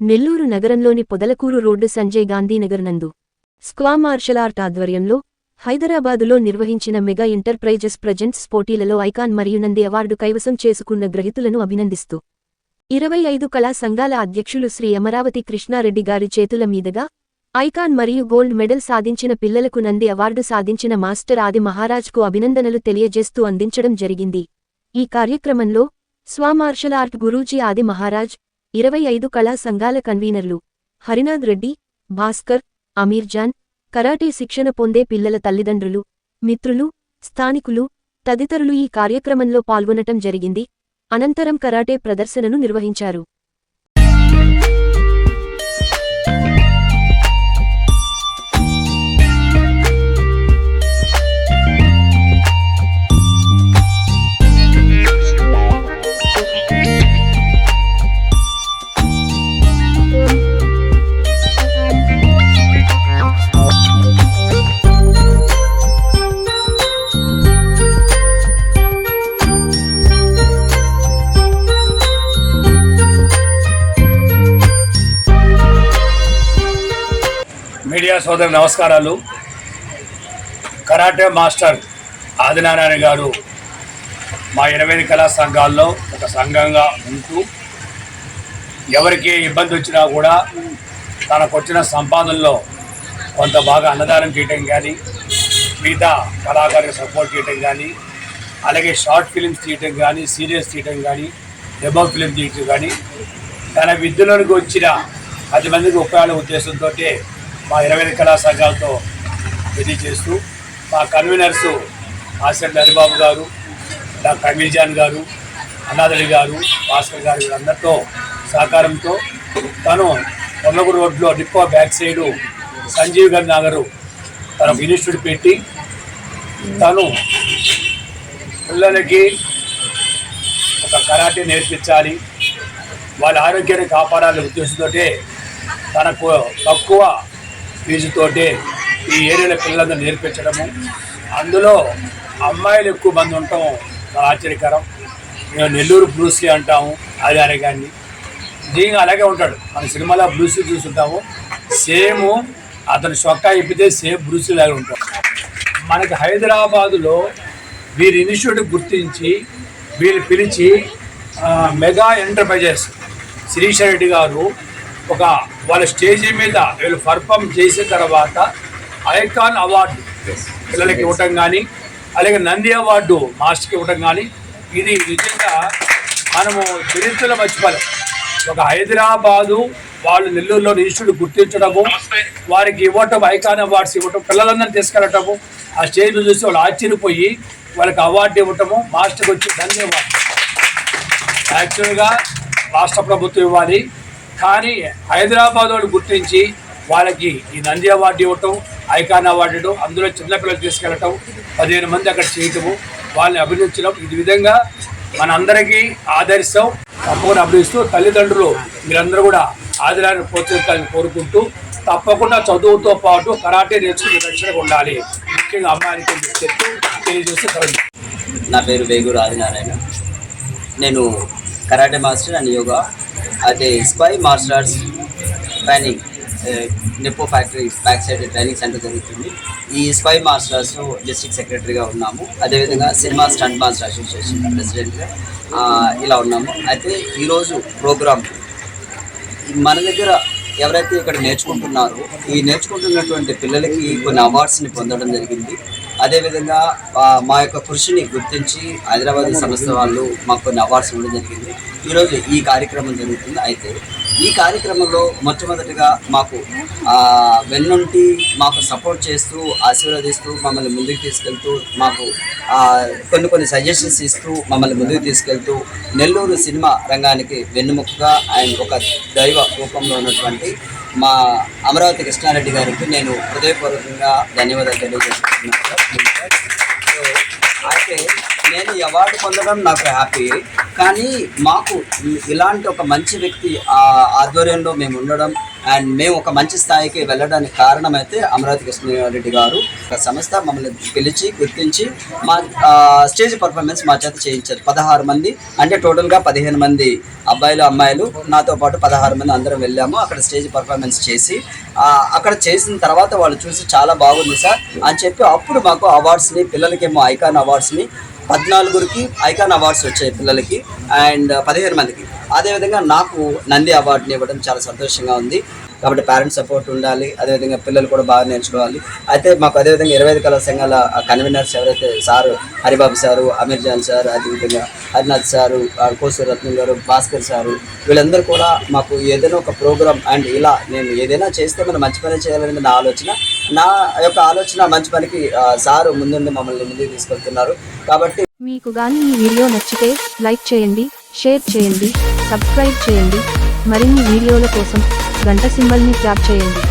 నెల్లూరు నగరంలోని పొదలకూరు రోడ్డు సంజయ్ గాంధీనగర్ నందు. స్క్వా martial art ఆధ్వర్యంలో హైదరాబాదులో నిర్వహించిన మెగా ఎంటర్ప్రైజెస్ ప్రజెంట్స్ పోటీలలో ఐకాన్ మరియు నంది అవార్డు కైవసం చేసుకున్న గ్రహీతులను అభినందిస్తూ. ఇరవై ఐదు కళా సంఘాల అధ్యక్షులు శ్రీ అమరావతి కృష్ణారెడ్డి గారి చేతుల మీదుగా ఐకాన్ మరియు గోల్డ్ మెడల్ సాధించిన పిల్లలకు నంది అవార్డు సాధించిన మాస్టర్ ఆది మహారాజ్కు అభినందనలు తెలియజేస్తూ అందించడం జరిగింది. ఈ కార్యక్రమంలో స్వా మార్షల్ ఆర్ట్ గురూజీ ఆది మహారాజ్ ఇరవై ఐదు కళా సంఘాల కన్వీనర్లు హరినాథ్ రెడ్డి భాస్కర్ అమీర్జాన్ కరాటే శిక్షణ పొందే పిల్లల తల్లిదండ్రులు మిత్రులు స్థానికులు తదితరులు ఈ కార్యక్రమంలో పాల్గొనటం జరిగింది. అనంతరం కరాటే ప్రదర్శనను నిర్వహించారు. మీడియా సోదరు నమస్కారాలు. కరాటే మాస్టర్ ఆదినారాయణ గారు మా ఇరవై కళా సంఘాల్లో ఒక సంఘంగా ఉంటూ ఎవరికి ఇబ్బంది వచ్చినా కూడా తనకు వచ్చిన సంపాదనలో కొంత బాగా అన్నదానం చేయటం కానీ మిగతా కళాకారులకు సపోర్ట్ చేయటం కానీ అలాగే షార్ట్ ఫిలిమ్స్ తీయటం కానీ సీరియల్స్ తీయటం కానీ డెబో ఫిలిం తీయటం కానీ తన విద్యలోనికి వచ్చిన పది మందికి ఉపయోగ ఉద్దేశంతో మా ఇరవై కళా సంఘాలతో తెలియజేస్తూ మా కన్వీనర్స్ ఆసిఫ్ హరిబాబు గారు డాక్టర్ అమీర్ గారు అన్నాదరి గారు భాస్కర్ గారు వీళ్ళందరితో సహకారంతో తను కొన్నగూడు రోడ్లో డిపో బ్యాక్ సైడు సంజీవ్ గారి నగరు తన ఇన్స్టిట్యూట్ పెట్టి తను పిల్లలకి ఒక కరాటే నేర్పించాలి. వాళ్ళ ఆరోగ్యాన్ని కాపాడాలనే ఉద్దేశంతో తనకు తక్కువ ఫీజుతోటే ఈ ఏరియాలో పిల్లలందరూ నేర్పించడము. అందులో అమ్మాయిలు ఎక్కువ మంది ఉండటం చాలా ఆశ్చర్యకరం. మేము నెల్లూరు బ్రూస్లీ అంటాము ఆచార్య గారిని. దీని అలాగే ఉంటాడు. మన సినిమాలో బ్రూస్లీ చూస్తుంటాము. సేమ్ అతను చొక్కా ఇప్పితే సేమ్ బ్రూస్లీ లాగా ఉంటాడు. మనకి హైదరాబాదులో వీరి ఇన్స్టిట్యూట్ గుర్తించి వీళ్ళు పిలిచి మెగా ఎంటర్ప్రైజెస్. శిరీష రెడ్డి గారు ఒక వాళ్ళ స్టేజీ మీద వీళ్ళు పర్ఫామ్ చేసిన తర్వాత ఐకాన్ అవార్డు పిల్లలకి ఇవ్వటం కానీ అలాగే నంది అవార్డు మాస్టర్కి ఇవ్వటం కానీ ఇది నిజంగా మనము చరిత్రలో మర్చిపోలేం. ఒక హైదరాబాదు వాళ్ళు నెల్లూరులో ఇన్స్టిట్యూట్ గుర్తించడము వారికి ఇవ్వటం ఐకాన్ అవార్డ్స్ ఇవ్వటం పిల్లలందరినీ తీసుకెళ్ళటము ఆ స్టేజ్ చూసి వాళ్ళు ఆశ్చర్యపోయి వాళ్ళకి అవార్డు ఇవ్వటము మాస్టర్కి వచ్చి ధన్యవాదాలు. యాక్చువల్గా రాష్ట్ర ప్రభుత్వం ఇవ్వాలి. కానీ హైదరాబాద్ వాళ్ళు గుర్తించి వాళ్ళకి ఈ నంది అవార్డు ఇవ్వటం ఐకాన్ అవార్డు ఇవ్వడం అందులో చిన్నపిల్లలు తీసుకెళ్ళటం పదిహేను మంది అక్కడ చేయటము వాళ్ళని అభినందించడం. ఈ విధంగా మనందరికీ ఆదర్శం తప్పకుండా అభినందిస్తూ తల్లిదండ్రులు మీరందరూ కూడా ఆదరాన్ని ప్రోత్సహించాలని కోరుకుంటూ తప్పకుండా చదువుతో పాటు కరాటే నేర్చుకుని రక్షణగా ఉండాలి. ముఖ్యంగా అమ్మాయికి చెప్తూ తెలియజేస్తూ నా పేరు వేగు రాజనారాయణ నేను కరాటే మాస్టర్ అండ్ యోగా అయితే స్పై మార్షల్ ఆర్ట్స్ ట్రైనింగ్ ఏ, factory back side training center జరుగుతుంది. ఈ స్పై మార్షల్ ఆర్ట్స్ డిస్ట్రిక్ట్ సెక్రటరీగా ఉన్నాము. అదేవిధంగా సినిమా స్టంట్ మాస్టర్ అసోసియేషన్ ప్రెసిడెంట్గా ఇలా ఉన్నాము. అయితే ఈరోజు ప్రోగ్రామ్ మన దగ్గర ఎవరైతే ఇక్కడ నేర్చుకుంటున్నారో ఈ నేర్చుకుంటున్నటువంటి పిల్లలకి కొన్ని అవార్డ్స్ని పొందడం జరిగింది. అదేవిధంగా మా యొక్క కృషిని గుర్తించి హైదరాబాద్ సంస్థ వాళ్ళు మాకు కొన్ని అవార్డ్స్ ఇవ్వడం జరిగింది. ఈరోజు ఈ కార్యక్రమం జరుగుతుంది అయితే ఈ కార్యక్రమంలో మొట్టమొదటిగా మాకు వెన్నుంటి మాకు సపోర్ట్ చేస్తూ ఆశీర్వదిస్తూ మమ్మల్ని ముందుకు తీసుకెళ్తూ మాకు కొన్ని కొన్ని సజెషన్స్ ఇస్తూ మమ్మల్ని ముందుకు తీసుకెళ్తూ నెల్లూరు సినిమా రంగానికి వెన్నుముక్కగా ఆయన ఒక దైవ రూపంలో ఉన్నటువంటి మా అమరావతి కృష్ణారెడ్డి గారికి నేను హృదయపూర్వకంగా ధన్యవాదాలు తెలియజేస్తున్నాను సార్. సో, అయితే నేను ఈ అవార్డు పొందడం నాకు హ్యాపీ కానీ మాకు ఇలాంటి ఒక మంచి వ్యక్తి ఆ ఆధ్వర్యంలో మేము ఉండడం అండ్ మేము ఒక మంచి స్థాయికి వెళ్ళడానికి కారణం అయితే అమరావతి కృష్ణారెడ్డి గారు. ఒక సంస్థ మమ్మల్ని పిలిచి గుర్తించి మా స్టేజ్ పర్ఫార్మెన్స్ మా చేత చేయించారు. పదహారు మంది అంటే టోటల్గా పదిహేను మంది అబ్బాయిలు అమ్మాయిలు. నాతో పాటు పదహారు మంది అందరం వెళ్ళాము. అక్కడ స్టేజ్ పర్ఫార్మెన్స్ చేసి అక్కడ చేసిన తర్వాత వాళ్ళు చూసి చాలా బాగుంది సార్ అని చెప్పి అప్పుడు మాకు అవార్డ్స్ని పిల్లలకేమో ఐకాన్ అవార్డ్స్ని పద్నాలుగురికి ఐకాన్ అవార్డ్స్ వచ్చాయి పిల్లలకి అండ్ పదిహేను మందికి. అదేవిధంగా నాకు నంది అవార్డుని ఇవ్వడం చాలా సంతోషంగా ఉంది. కాబట్టి పేరెంట్స్ సపోర్ట్ ఉండాలి అదేవిధంగా పిల్లలు కూడా బాగా నేర్చుకోవాలి. అయితే మాకు అదేవిధంగా ఇరవై ఐదు కళా సంఘాల కన్వీనర్స్ ఎవరైతే sir Haribabu sir Amir Jan sir అదేవిధంగా హరినాథ్ సారు ఆ, కోసూరు రత్నం గారు భాస్కర్ సారు వీళ్ళందరూ కూడా మాకు ఏదైనా ఒక ప్రోగ్రామ్ అండ్ ఇలా నేను ఏదైనా చేస్తే మనం మంచి పని చేయాలనేది నా ఆలోచన. నా యొక్క ఆలోచన మంచి పనికి సారు ముందుండి మమ్మల్ని ముందుకు తీసుకెళ్తున్నారు. కాబట్టి మీకు గాని ఈ వీడియో నచ్చితే లైక్ చేయండి షేర్ చేయండి సబ్స్క్రైబ్ చేయండి. మరిన్ని వీడియోల కోసం గంట సింబల్ని ట్యాప్ చేయండి.